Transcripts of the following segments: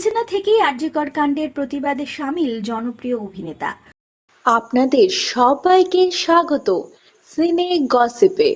বিছানা থেকেই আর্যকর কাণ্ডের প্রতিবাদে সামিল জনপ্রিয় অভিনেতা। আপনাদের সবাইকে স্বাগত। সিনে গসিপে।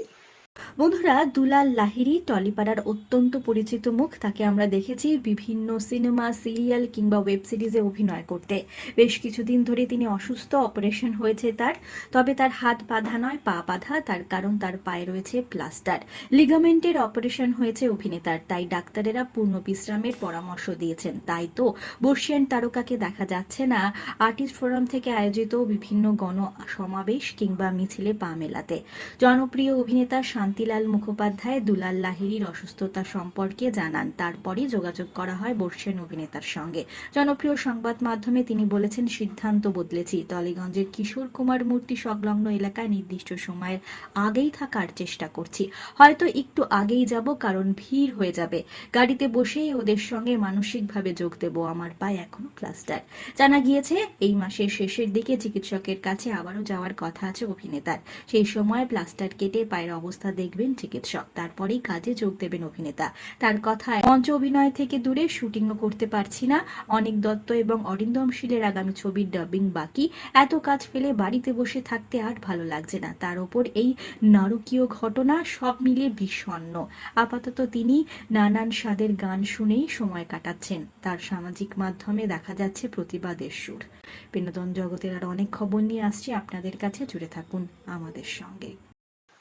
বন্ধুরা, দুলাল লাহিড়ী টলিপাড়ার অত্যন্ত পরিচিত মুখ, তাকে আমরা দেখেছি বিভিন্ন সিনেমা, সিরিয়াল কিংবা ওয়েব সিরিজে অভিনয় করতে। বেশ কিছুদিন ধরে তিনি অসুস্থ, অপারেশন হয়েছে তার, তবে তার হাত বাঁধা নয়, পা বাঁধা, তার কারণ তার পায়ে রয়েছে প্লাস্টার। লিগামেন্টের অপারেশন হয়েছে অভিনেতার, তাই ডাক্তারেরা পূর্ণ বিশ্রামের পরামর্শ দিয়েছেন। তাই তো বর্ষিয়ান তারকাকে দেখা যাচ্ছে না। আর্টিস্ট ফোরাম থেকে আয়োজিত বিভিন্ন গণ সমাবেশ কিংবা মিছিলে পা মেলাতে। জনপ্রিয় অভিনেতা শান্তিলাল মুখোপাধ্যায়, দুলাল লাহিড়ীর অসুস্থতা সম্পর্কে জানান। তারপরই যোগাযোগ করা হয় বর্ষেন অভিনেতার সঙ্গে। জনপ্রিয় সংবাদ মাধ্যমে তিনি বলেছেন, সিদ্ধান্ত বদলেছি। টলিগঞ্জের কিশোর কুমার মূর্তি সংলগ্ন এলাকায় নির্দিষ্ট সময়ের আগেই থাকার চেষ্টা করছি। হয়তো একটু আগেই যাব, কারণ ভিড় হয়ে যাবে। গাড়িতে বসেই ওদের সঙ্গে মানসিকভাবে যোগ দেব, আমার পায়ে এখনও প্লাস্টার। জানা গিয়েছে, এই মাসের শেষের দিকে চিকিৎসকের কাছে আবারও যাওয়ার কথা আছে অভিনেতার। সেই সময় প্লাস্টার কেটে পায়ের অবস্থা দেখবেন চিকিৎসক। তারপরেই কাজে যোগ দেবেন অভিনেতা। তার কথায় মঞ্চ অভিনয় থেকে দূরে শুটিংও করতে পারছি না। অনেক দত্ত এবং অরিন্দম শীলের আগামী ছবির ডাবিং বাকি। এত কাজ ফেলে বাড়িতে বসে থাকতে আর ভালো লাগছে না। তার ওপর এই নারকীয় ঘটনা সব মিলে বিষণ্ণ। আপাতত তিনি নানান স্বাদের গান শুনেই সময় কাটাচ্ছেন। তার সামাজিক মাধ্যমে দেখা যাচ্ছে প্রতিবাদের সুর। বিনোদন জগতের আর অনেক খবর নিয়ে আসছে। আপনাদের কাছে জুড়ে থাকুন আমাদের সঙ্গে।